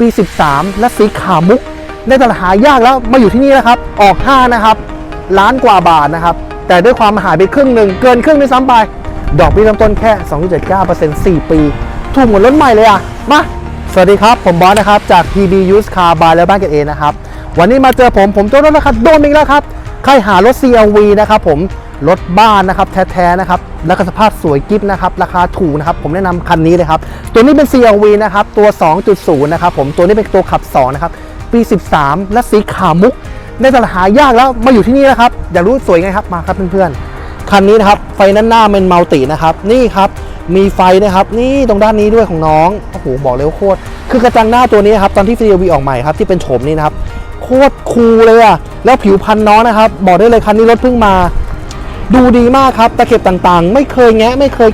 ปี 13 และสีขามุก ในตลาดหายากแล้วมาอยู่ที่นี่นะครับ ออก5นะครับ ล้านกว่าบาทนะครับ แต่ด้วยความหายไปครึ่งหนึ่งเกินครึ่งด้วยซ้ำไป ดอกเบี้ยเริ่มต้นแค่ 2.79% 4 ปี ถูกเหมือนรถใหม่เลยอะ มา สวัสดีครับ ผมบอสนะครับ จาก TB Used Car Buy และบ้านเกตเอนะครับ วันนี้มาเจอผม ผมเจ้ารถนะครับ โดนอีกแล้วครับ ใครหารถ CLV นะครับผม รถบ้านนะครับแท้ๆนะครับแล้วก็สภาพสวยกิ๊บนะครับราคาถูกนะครับผมแนะนำคันนี้เลยครับตัวนี้เป็น CLV นะครับตัว 2.0 นะครับผมตัวนี้เป็นตัวขับ2นะครับปี 13 และสีขาวมุกในตลาดหายากแล้วมาอยู่ที่นี่แล้วครับอยากรู้สวยไงครับมาครับเพื่อนๆคันนี้นะครับไฟด้านหน้าเป็นมัลตินะครับนี่ครับมีไฟนะครับนี่ตรงด้านนี้ด้วยของน้องโอ้โหบอกเลยว่าโคตรคือกระจังหน้าตัวนี้ครับตอนที่ CLV ออกใหม่ครับที่เป็นโฉมนี้นะครับโคตรคูลเลยอะแล้วผิวพันน้องนะครับบอกได้เลยคันนี้รถเพิ่งมา ดูดีมากครับตะเข็บต่างๆ ไม่เคยแงะไม่เคย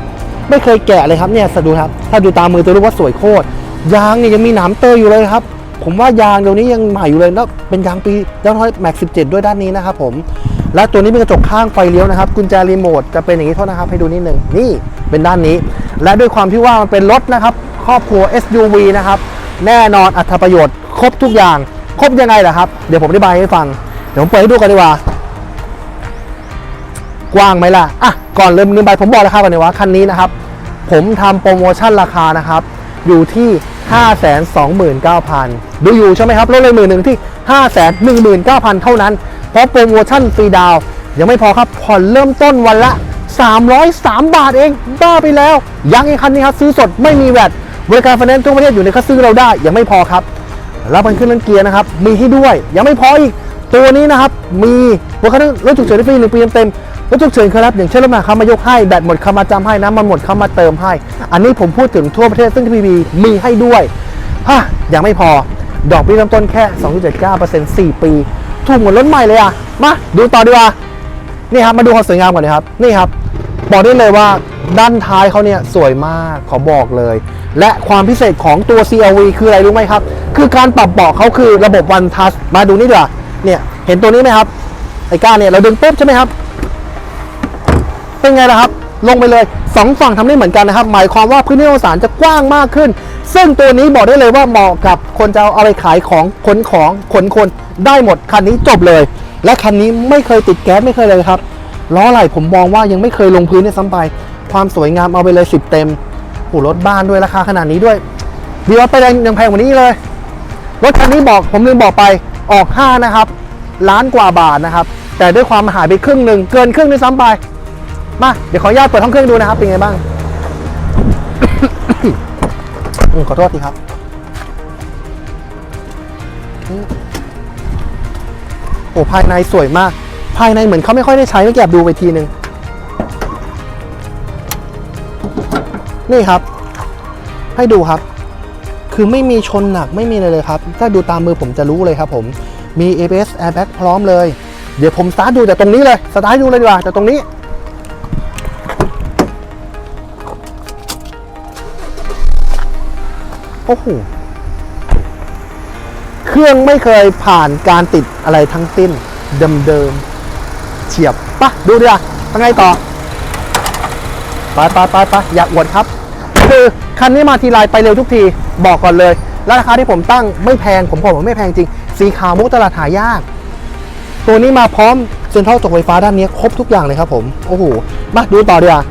ไม่เคยแกะเลยครับเนี่ยสดูครับ ถ้าดูตามมือจะรู้ว่าสวยโคตรยางเนี่ยยังมีหนามเตยอยู่เลยครับ ผมว่ายางเดี๋ยวนี้ยังใหม่อยู่เลยแล้วเป็นยางปีย้อนร้อยแม็กสิบเจ็ดด้วยด้านนี้นะครับผมและตัวนี้เป็นกระจกข้างไฟเลี้ยวนะครับ กุญแจรีโมทจะเป็นอย่างนี้โทษนะครับให้ดูนิดนึงนี่เป็นด้านนี้ และด้วยความที่ว่ามันเป็นรถนะครับ ครอบครัว SUV นะครับแน่นอนอัตประโยชน์ ครบทุกอย่าง ครบยังไงล่ะครับ เดี๋ยวผมอธิบายให้ฟัง เดี๋ยวผมเปิดให้ดูกันดีกว่า กว้างไหมล่ะอะก่อนเริ่มลืมไปผมบอกราคาก่อนเลยว่าคันนี้นะครับ ผมทำโปรโมชั่นราคานะครับ อยู่ที่ 529,000 ดูอยู่ใช่ไหมครับลดเลยหมื่นหนึ่งที่ 519,000 เท่านั้น เพราะโปรโมชั่นฟรีดาว ยังไม่พอครับ ผ่อนเริ่มต้นวันละ 303 บาทเองบ้าไปแล้ว ยังอีกคันนี้ครับ ซื้อสดไม่มีแวดบริการไฟแนนซ์ทั่วประเทศอยู่ในคัสซื้อเราได้ ยังไม่พอครับรับมันขึ้นเรื่องเกียร์นะครับ มีให้ด้วย ยังไม่พออีกตัวนี้นะครับ มีบริการรถฉุกเฉินฟรีหนึ่งปีเต็ม รถฉุกเฉินครับอย่างเช่นรถมาเขามายกให้แบตหมดเขามาจำให้น้ำมันหมดเขามาเติมให้ อันนี้ผมพูดถึงทั่วประเทศซึ่งทีวีมีให้ด้วยฮะยังไม่พอดอกเบี้ยเริ่มต้นแค่ 2.79% 4 ปี ถูกเหมือนรถใหม่เลยอะ มาดูต่อดีกว่า นี่ครับ มาดูความสวยงามก่อนนะครับ นี่ครับ บอกได้เลยว่าด้านท้ายเขาเนี่ยสวยมากขอบอกเลย และความพิเศษของตัว CRV คืออะไรรู้ไหมครับ คือการปรับเบาะเขาคือระบบ One Touch มาดูนี่ดีกว่าเนี่ย เห็นตัวนี้ไหมครับ ไอ้ก้านเนี่ยเราดึงปุ๊บใช่ไหมครับ เป็นไงล่ะครับ ลงไปเลยสองฝั่งทำได้เหมือนกันนะครับ หมายความว่าพื้นที่โดยสารจะกว้างมากขึ้น ซึ่งตัวนี้บอกได้เลยว่าเหมาะกับคนจะเอาอะไรขายของขนของขนคนได้หมดคันนี้จบเลย และคันนี้ไม่เคยติดแก๊สไม่เคยเลยครับล้อไหล่ผมมองว่ายังไม่เคยลงพื้นเนี่ยซ้ำไป ความสวยงามเอาไปเลย 10 เต็มโอ้รถบ้านด้วยราคาขนาดนี้ด้วยดีว่าไปแรงยังแพงกว่านี้เลย รถคันนี้บอกผมลืมบอกไปออก 5 นะครับ ล้านกว่าบาทนะครับ แต่ด้วยความหายไปครึ่งหนึ่งเกินครึ่งด้วยซ้ำไป มาเดี๋ยวขออนุญาตเปิดห้องเครื่องดูนะครับเป็นไงบ้าง ขอโทษทีครับ โอ้ภายในสวยมาก ภายในเหมือนเขาไม่ค่อยได้ใช้ไม่แอบดูไปทีนึง นี่ครับ ให้ดูครับ คือไม่มีชนหนักไม่มีอะไรเลยครับ ถ้าดูตามมือผมจะรู้เลยครับผม มี ABS airbag พร้อมเลย เดี๋ยวผมสตาร์ทดูแต่ตรงนี้เลย สตาร์ทดูเลยดีกว่าแต่ตรงนี้ โอ้โหเครื่องไม่เคยผ่านการติดอะไรทั้งสิ้น เดิมๆเฉียบปะดูดิอะยังไงต่อไปไปไปไปอย่าอวดครับ คือคันนี้มาทีไรไปเร็วทุกทีบอกก่อนเลย แล้วราคาที่ผมตั้งไม่แพงผมบอกว่าไม่แพงจริง สีขาวมุกตลาดหายาก ตัวนี้มาพร้อมเซ็นทรัลตกไฟฟ้าด้านนี้ครบทุกอย่างเลยครับผม โอ้โหมาดูต่อดีกว่า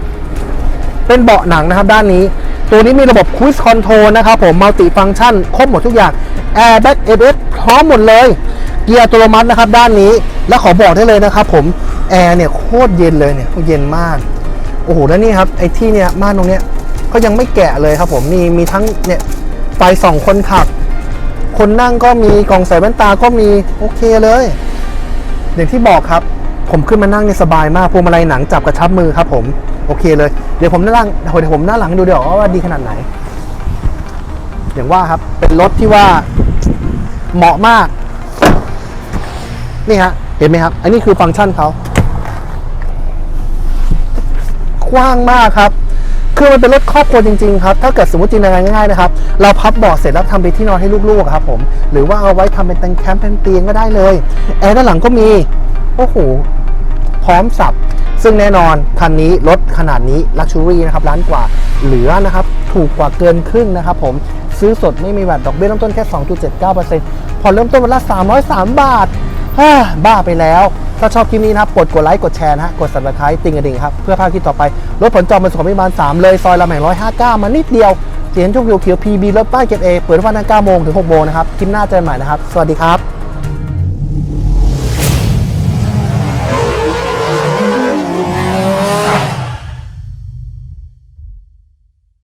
เป็นเบาะหนังนะครับด้านนี้ ตัวนี้มีระบบ Cruise Control นะครับผมมัลติฟัง c t ชันครบหมดทุกอย่าง Airbag ABS พร้อมหมดเลย เกียร์อัตโนมัตินะครับด้านนี้ และขอบอกได้เลยนะครับผมแอร์เนี่ยโคตรเย็นเลยเนี่ยเย็นมาก โอ้โหแล้วนี่ครับไอ้ที่เนี่ยม่านตรงเนี้ยก็ยังไม่แกะเลยครับผมนี่มีทั้งเนี่ยไฟสองคนขับ คนนั่งก็มีกล่องใส่แว่นตาก็มีโอเคเลย อย่างที่บอกครับ ผมขึ้นมานั่งเนี่ยสบายมากพวงมาลัยหนังจับกระชับมือครับผม โอเคเลย เดี๋ยวผมนั่งเดี๋ยวผมหน้าหลังดูเดี๋ยวว่าดีขนาดไหน อย่างว่าครับ เป็นรถที่ว่าเหมาะมาก นี่ฮะ เห็นไหมครับ อันนี้คือฟังก์ชันเขากว้างมากครับ คือมันเป็นรถครอบครัวจริงๆครับ ถ้าเกิดสมมติจินตนาการง่ายๆนะครับ เราพับเบาะเสร็จแล้วทำเป็นที่นอนให้ลูกๆครับผม หรือว่าเอาไว้ทำเป็นเต็นท์แคมป์เป็นเตียงก็ได้เลย แอร์ด้านหลังก็มี โอ้โห พร้อมสับ ซึ่งแน่นอนคันนี้รถขนาดนี้ลักชัวรี่นะครับล้านกว่าเหลือนะครับถูกกว่าเกินครึ่งนะครับผมซื้อสดไม่มีแวดดอกเบี้ยเริ่มต้นแค่ 2.79%ผ่อนเริ่มต้นวันละ 303 บาทฮ่าบ้าไปแล้ว ถ้าชอบคลิปนี้นะครับกดกดไลค์กดแชร์นะฮะกด subscribe ติ่งกระดิ่งครับ เพื่อพลาดคลิปต่อไป รถผลจองเป็นสุขภิบาล 3 เลย ซอยลำแห่ง 159 มานิดเดียวจะเห็นช่วงเขียวๆ PB รถป้ายเกรด A เปิดวันตั้ง9โมงถึง6โมงนะครับ คลิปหน้าเจอกันใหม่นะครับ สวัสดีครับ